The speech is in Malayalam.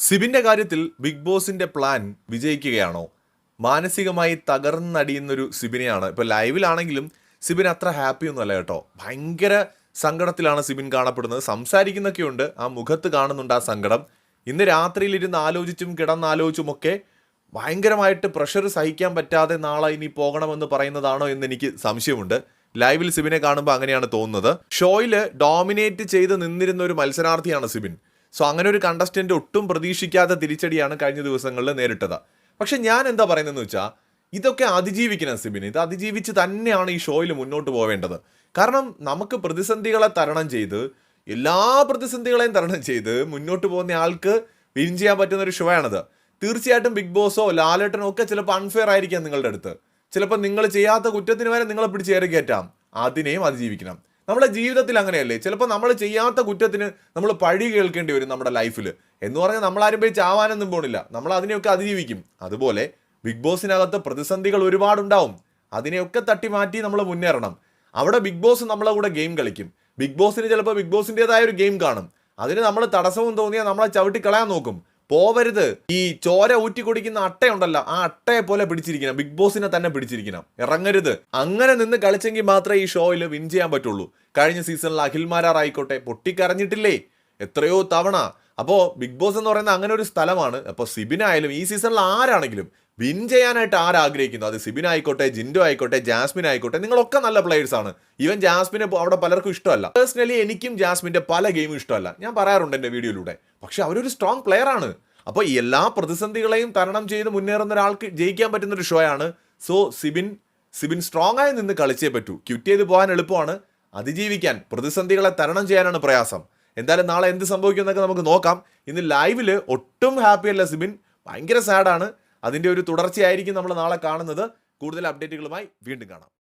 സിബിന്റെ കാര്യത്തിൽ ബിഗ് ബോസിന്റെ പ്ലാൻ വിജയിക്കുകയാണോ? മാനസികമായി തകർന്നടിയുന്നൊരു സിബിനെയാണ്. ഇപ്പൊ ലൈവിലാണെങ്കിലും സിബിൻ അത്ര ഹാപ്പി ഒന്നുമല്ല കേട്ടോ. ഭയങ്കര സങ്കടത്തിലാണ് സിബിൻ കാണപ്പെടുന്നത്. സംസാരിക്കുന്നൊക്കെയുണ്ട്. ആ മുഖത്ത് കാണുന്നുണ്ട് ആ സങ്കടം. ഇന്ന് രാത്രിയിൽ ഇരുന്ന് ആലോചിച്ചും കിടന്നാലോചിച്ചും ഒക്കെ ഭയങ്കരമായിട്ട് പ്രഷർ സഹിക്കാൻ പറ്റാതെ നാളെ ഇനി പോകണമെന്ന് പറയുന്നതാണോ എന്ന് എനിക്ക് സംശയമുണ്ട്. ലൈവിൽ സിബിനെ കാണുമ്പോൾ അങ്ങനെയാണ് തോന്നുന്നത്. ഷോയിൽ ഡോമിനേറ്റ് ചെയ്ത് നിന്നിരുന്ന ഒരു മത്സരാർത്ഥിയാണ് സിബിൻ. സോ അങ്ങനെ ഒരു കണ്ടസ്റ്റന്റ് ഒട്ടും പ്രതീക്ഷിക്കാത്ത തിരിച്ചടിയാണ് കഴിഞ്ഞ ദിവസങ്ങളിൽ നേരിട്ടത്. പക്ഷെ ഞാൻ എന്താ പറയുന്നതെന്ന് വെച്ചാൽ ഇതൊക്കെ അതിജീവിക്കണം സിബിൻ. ഇത് അതിജീവിച്ച് തന്നെയാണ് ഈ ഷോയിൽ മുന്നോട്ട് പോവേണ്ടത്. കാരണം നമുക്ക് പ്രതിസന്ധികളെ തരണം ചെയ്ത് എല്ലാ പ്രതിസന്ധികളെയും തരണം ചെയ്ത് മുന്നോട്ട് പോകുന്ന ആൾക്ക് വിൻ ചെയ്യാൻ പറ്റുന്ന ഒരു ഷോ ആണത് തീർച്ചയായിട്ടും ബിഗ് ബോസോ ലാലേട്ടനോ ഒക്കെ ചിലപ്പോൾ അൺഫെയർ ആയിരിക്കാം നിങ്ങളുടെ അടുത്ത്. ചിലപ്പോൾ നിങ്ങൾ ചെയ്യാത്ത കുറ്റത്തിന് വരെ നിങ്ങളെ പിടിച്ച് ഏറി കയറ്റാം. അതിനെയും അതിജീവിക്കണം. നമ്മുടെ ജീവിതത്തിൽ അങ്ങനെയല്ലേ? ചിലപ്പോൾ നമ്മൾ ചെയ്യാത്ത കുറ്റത്തിന് നമ്മൾ പഴി കേൾക്കേണ്ടി വരും നമ്മുടെ ലൈഫിൽ എന്ന് പറഞ്ഞാൽ നമ്മളാരും പോയി ചാവാനൊന്നും പോണില്ല. നമ്മൾ അതിനെയൊക്കെ അതിജീവിക്കും. അതുപോലെ ബിഗ് ബോസിനകത്ത് പ്രതിസന്ധികൾ ഒരുപാടുണ്ടാവും. അതിനെയൊക്കെ തട്ടി മാറ്റി നമ്മൾ മുന്നേറണം. അവിടെ ബിഗ് ബോസ് നമ്മളെ കൂടെ ഗെയിം കളിക്കും. ബിഗ് ബോസിന് ചിലപ്പോൾ ബിഗ് ബോസിന്റെതായ ഒരു ഗെയിം കാണും. അതിന് നമ്മൾ തടസ്സവും തോന്നിയാൽ നമ്മളെ ചവിട്ടി കളയാൻ നോക്കും. പോവരുത്. ഈ ചോര ഊറ്റി കുടിക്കുന്ന അട്ടയുണ്ടല്ലോ ആ അട്ടയെ പോലെ പിടിച്ചിരിക്കണം. ബിഗ് ബോസിനെ തന്നെ പിടിച്ചിരിക്കണം. ഇറങ്ങരുത്. അങ്ങനെ നിന്ന് കളിച്ചെങ്കിൽ മാത്രമേ ഈ ഷോയിൽ വിൻ ചെയ്യാൻ പറ്റുള്ളൂ. കഴിഞ്ഞ സീസണിൽ അഖിൽമാരാർ ആയിക്കോട്ടെ പൊട്ടിക്കരഞ്ഞിട്ടില്ലേ? എത്രയോ തവണ. അപ്പോൾ ബിഗ് ബോസ് എന്ന് പറയുന്നത് അങ്ങനെ ഒരു സ്ഥലമാണ്. അപ്പോൾ സിബിനായാലും ഈ സീസണിൽ ആരാണെങ്കിലും വിൻ ചെയ്യാനായിട്ട് ആരാഗ്രഹിക്കുന്നു? അത് സിബിൻ ആയിക്കോട്ടെ ജിൻഡോ ആയിക്കോട്ടെ ജാസ്മിൻ ആയിക്കോട്ടെ നിങ്ങളൊക്കെ നല്ല പ്ലേയേഴ്സ് ആണ്. ഈവൻ ജാസ്മിനെ അവിടെ പലർക്കും ഇഷ്ടമല്ല. പേഴ്സണലി എനിക്കും ജാസ്മിന്റെ പല ഗെയിമും ഇഷ്ടമല്ല. ഞാൻ പറയാറുണ്ട് എന്റെ വീഡിയോയിലൂടെ. പക്ഷെ അവരൊരു സ്ട്രോങ് പ്ലെയർ ആണ്. അപ്പോൾ എല്ലാ പ്രതിസന്ധികളെയും തരണം ചെയ്ത് മുന്നേറുന്ന ഒരാൾക്ക് ജയിക്കാൻ പറ്റുന്ന ഒരു ഷോ ആണ്. സോ സിബിൻ സിബിൻ സ്ട്രോങ് ആയി നിന്ന് കളിച്ചേ പറ്റൂ. ക്വിറ്റ് ചെയ്ത് പോകാൻ എളുപ്പമാണ്. അതിജീവിക്കാൻ പ്രതിസന്ധികളെ തരണം ചെയ്യാനാണ് പ്രയാസം. എന്തായാലും നാളെ എന്ത് സംഭവിക്കും എന്നൊക്കെ നമുക്ക് നോക്കാം. ഇന്ന് ലൈവിൽ ഒട്ടും ഹാപ്പിയല്ല സിബിൻ. ഭയങ്കര സാഡാണ് അതിന്റെ ഒരു തുടർച്ചയായിരിക്കും നമ്മൾ നാളെ കാണുന്നത്. കൂടുതൽ അപ്ഡേറ്റുകളുമായി വീണ്ടും കാണാം.